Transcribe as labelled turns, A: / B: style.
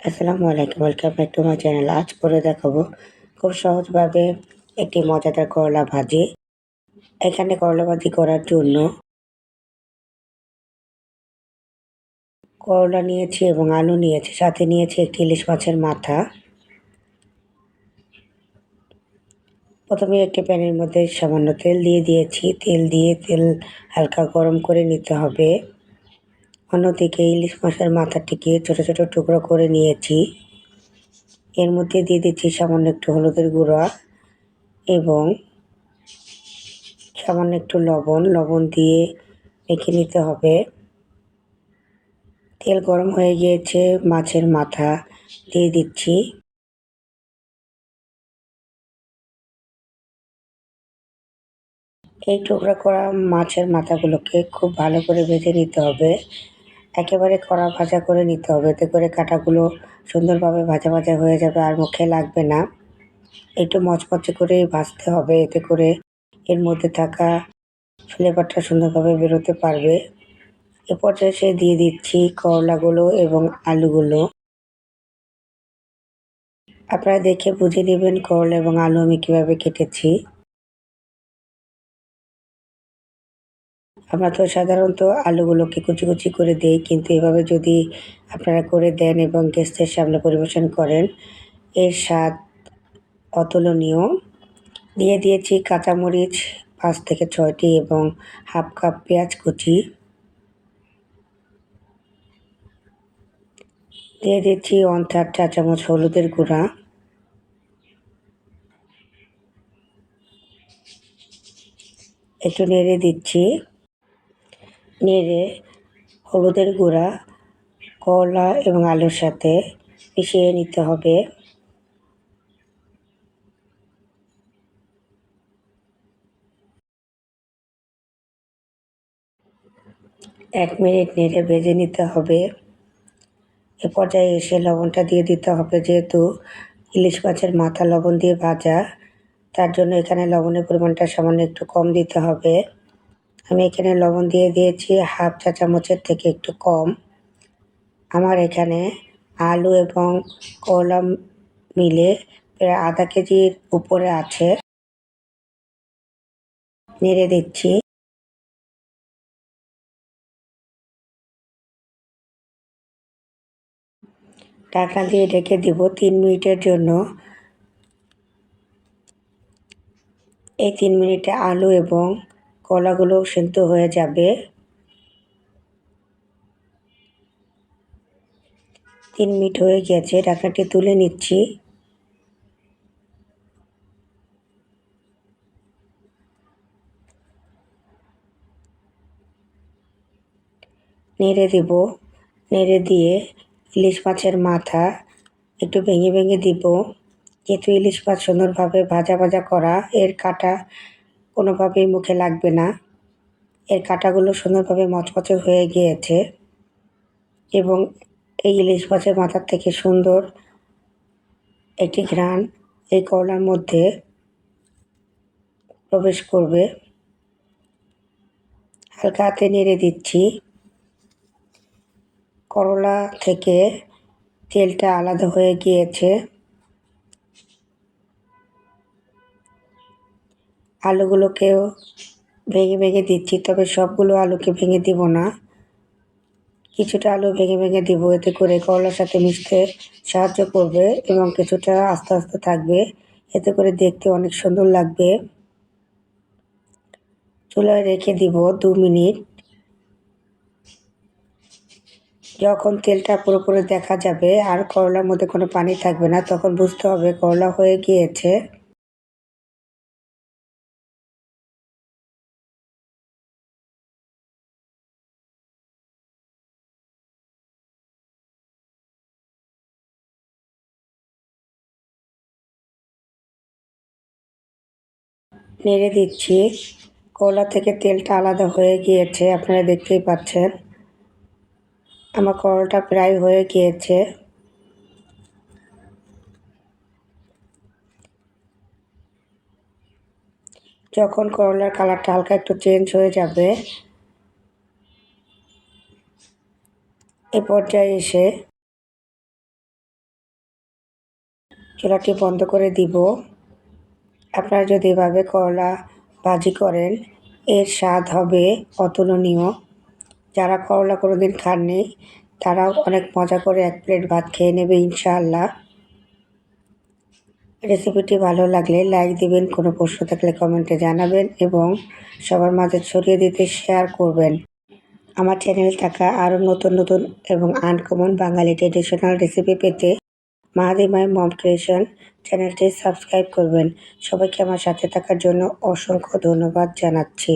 A: আসসালামু আলাইকুম welcome back to my channel আজ করে দেখাবো খুব সহজভাবে একটি মজাদার করলা ভাজি। এখানে করলা ভাজি করার জন্য করলা নিয়েছি এবং আলু নিয়েছি, সাথে নিয়েছি একটি ইলিশ মাছের মাথা। প্রথমে একটি প্যানের মধ্যে সামান্য তেল দিয়ে দিয়েছি। তেল দিয়ে তেল হালকা গরম করে নিতে হবে। অন্যদিকে ইলিশ মাছের মাথাটিকে ছোট ছোট টুকরো করে নিয়েছি। এর মধ্যে দিয়ে দিচ্ছি সামান্য একটু হলুদের গুঁড়া এবং সামান্য একটু লবণ। লবণ দিয়ে মেখে নিতে হবে। তেল গরম হয়ে গিয়েছে, মাছের মাথা দিয়ে দিচ্ছি। এই টুকরা করা মাছের মাথাগুলোকে খুব ভালো করে ভেজে নিতে হবে। একেবারে কড়া ভাজা করে নিতে হবে। এতে করে কাঁটাগুলো সুন্দরভাবে ভাজা ভাজা হয়ে যাবে আর মুখে লাগবে না। একটু মচমচে করে ভাজতে হবে। এতে করে এর মধ্যে থাকা ফ্লেভারটা সুন্দরভাবে বেরোতে পারবে। এ পর্যায়ে সে দিয়ে দিচ্ছি করলাগুলো এবং আলুগুলো। আপনারা দেখে বুঝে নেবেন করলা এবং আলু আমি কীভাবে কেটেছি। আমরা তো সাধারণত আলুগুলোকে কুচি কুচি করে দেই, কিন্তু এভাবে যদি আপনারা করে দেন এবং গেস্টের সামনে পরিবেশন করেন, এর স্বাদ অতুলনীয়। দিয়ে দিয়েছি কাঁচামরিচ পাঁচ থেকে ছয়টি এবং হাফ কাপ পেঁয়াজ কুচি। দিয়ে দিচ্ছি ওয়ান থার্ড চা চামচ হলুদের গুঁড়া। একটু নেড়ে দিচ্ছি। নেড়ে হলুদের গুঁড়া, কলা এবং আলুর সাথে মিশিয়ে নিতে হবে। এক মিনিট নেড়ে ভেজে নিতে হবে। এ পর্যায়ে এসে লবণটা দিয়ে দিতে হবে, যেহেতু ইলিশ মাছের মাথা লবণ দিয়ে ভাজা, তার জন্য এখানে লবণের পরিমাণটা সামান্য একটু কম দিতে হবে। আমি এখানে লবণ দিয়ে দিয়েছি হাফ চা চামচের থেকে একটু কম। আমার এখানে আলু এবং করলা মিলে প্রায় আধা কেজির উপরে আছে। নেড়ে দিচ্ছি। ঢাকনা দিয়ে ঢেকে দিব তিন মিনিটের জন্য। এই তিন মিনিটে আলু এবং কলাগুলো সেদ্ধ হয়ে যাবে। তিন মিনিট হয়ে গেছে, ঢাকনাটি তুলে নিচ্ছি। নেড়ে দেব, নেড়ে দিয়ে ইলিশ মাছের মাথা একটু ভেঙে ভেঙে দিব। যেহেতু ইলিশ মাছ সুন্দরভাবে ভাজা ভাজা করা, এর কাটা কোনোভাবেই মুখে লাগবে না। এর কাটাগুলো সুন্দরভাবে মচমচে হয়ে গিয়েছে এবং এই ইলিশ মাছের মাথার থেকে সুন্দর একটি ঘ্রাণ এই করলার মধ্যে প্রবেশ করবে। হালকা হাতে নেড়ে দিচ্ছি। করলা থেকে তেলটা আলাদা হয়ে গিয়েছে। আলুগুলোকেও ভেঙে ভেঙে দিচ্ছি, তবে সবগুলো আলুকে ভেঙে দিব না। কিছুটা আলু ভেঙে ভেঙে দিব, এতে করে করলার সাথে মিশতে সাহায্য করবে এবং কিছুটা আস্তে আস্তে থাকবে। এতে করে দেখতে অনেক সুন্দর লাগবে। চুলায় রেখে দিব দু মিনিট। যখন তেলটা পুরোপুরি দেখা যাবে আর করলার মধ্যে কোনো পানি থাকবে না, তখন বুঝতে হবে করলা হয়ে গিয়েছে। নেড়ে দিচ্ছি। কলা থেকে তেলটা আলাদা হয়ে গিয়েছে, আপনারা দেখতেই পাচ্ছেন। আমার করলটা প্রায় হয়ে গিয়েছে। যখন করলার কালারটা হালকা একটু চেঞ্জ হয়ে যাবে, এ পর্যায়ে এসে চুলাটি বন্ধ করে দিব। আপনারা যদি এভাবে করলা ভাজি করেন, এর স্বাদ হবে অতুলনীয়। যারা করলা কোনো কোনোদিন খাননি, তারাও অনেক মজা করে এক প্লেট ভাত খেয়ে নেবে, ইনশাআল্লাহ। রেসিপিটি ভালো লাগলে লাইক দিবেন, কোনো প্রশ্ন থাকলে কমেন্টে জানাবেন এবং সবার মাঝে ছড়িয়ে দিতে শেয়ার করবেন। আমার চ্যানেল থাকা আরও নতুন নতুন এবং আনকমন বাঙালি ট্রেডিশনাল রেসিপি পেতে মাহাদিমাই মম ক্রিয়েশন চ্যানেলটি সাবস্ক্রাইব করবেন। সবাইকে আমার সাথে থাকার জন্য অসংখ্য ধন্যবাদ জানাচ্ছি।